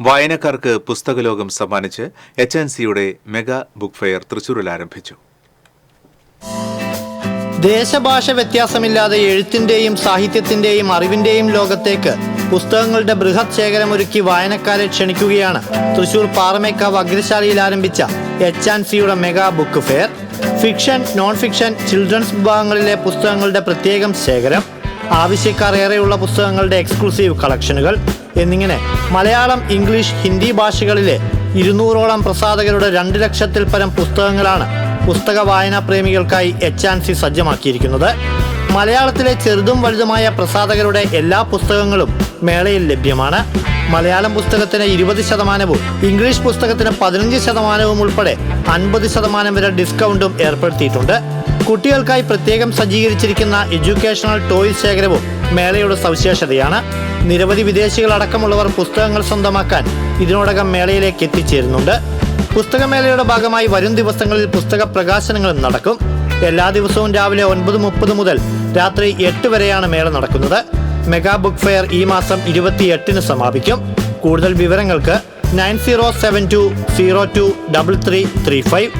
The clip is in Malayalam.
വായനക്കാർക്ക് പുസ്തകലോകം സമ്മാനിച്ച് എച്ച് എൻ സിയുടെ മെഗാ ബുക്ക് ഫെയർ തൃശൂരിൽ ആരംഭിച്ചു. ദേശഭാഷ വ്യത്യാസമില്ലാതെ എഴുത്തിന്റെയും സാഹിത്യത്തിന്റെയും അറിവിന്റെയും ലോകത്തേക്ക് പുസ്തകങ്ങളുടെ ബൃഹത് ശേഖരമൊരുക്കി വായനക്കാരെ ക്ഷണിക്കുകയാണ് തൃശൂർ പാറമേക്കാവ് അഗ്രശാലയിൽ ആരംഭിച്ച എച്ച് ആൻഡ് സിയുടെ mega book fair. Fiction non fiction children's വിഭാഗങ്ങളിലെ പുസ്തകങ്ങളുടെ പ്രത്യേകം ശേഖരം. ആവശ്യക്കാർ ഏറെയുള്ള പുസ്തകങ്ങളുടെ എക്സ്ക്ലൂസീവ് കളക്ഷനുകൾ എന്നിങ്ങനെ മലയാളം ഇംഗ്ലീഷ് ഹിന്ദി ഭാഷകളിലെ ഇരുന്നൂറോളം പ്രസാധകരുടെ രണ്ട് ലക്ഷത്തിൽ പരം പുസ്തകങ്ങളാണ് പുസ്തക വായനാ പ്രേമികൾക്കായി എച്ച് ആൻഡ് സി സജ്ജമാക്കിയിരിക്കുന്നത്. മലയാളത്തിലെ ചെറുതും വലുതുമായ പ്രസാധകരുടെ എല്ലാ പുസ്തകങ്ങളും മേളയിൽ ലഭ്യമാണ്. മലയാളം പുസ്തകത്തിന് ഇരുപത് ശതമാനവും ഇംഗ്ലീഷ് പുസ്തകത്തിന് പതിനഞ്ച് ശതമാനവും ഉൾപ്പെടെ അൻപത് ശതമാനം വരെ ഡിസ്കൗണ്ടും ഏർപ്പെടുത്തിയിട്ടുണ്ട്. കുട്ടികൾക്കായി പ്രത്യേകം സജ്ജീകരിച്ചിരിക്കുന്ന എഡ്യൂക്കേഷണൽ ടോയ് ശേഖരവും മേളയുടെ സവിശേഷതയാണ്. നിരവധി വിദേശികളടക്കമുള്ളവർ പുസ്തകങ്ങൾ സ്വന്തമാക്കാൻ ഇതിനോടകം മേളയിലേക്ക് എത്തിച്ചേരുന്നുണ്ട്. പുസ്തകമേളയുടെ ഭാഗമായി വരും ദിവസങ്ങളിൽ പുസ്തക പ്രകാശനങ്ങളും നടക്കും. എല്ലാ ദിവസവും രാവിലെ ഒൻപത് മുപ്പത് മുതൽ രാത്രി എട്ട് വരെയാണ് മേള നടക്കുന്നത്. മെഗാ ബുക്ക് ഫെയർ ഈ മാസം ഇരുപത്തിയെട്ടിന് സമാപിക്കും. കൂടുതൽ വിവരങ്ങൾക്ക് nine zero seven two zero two double three three five.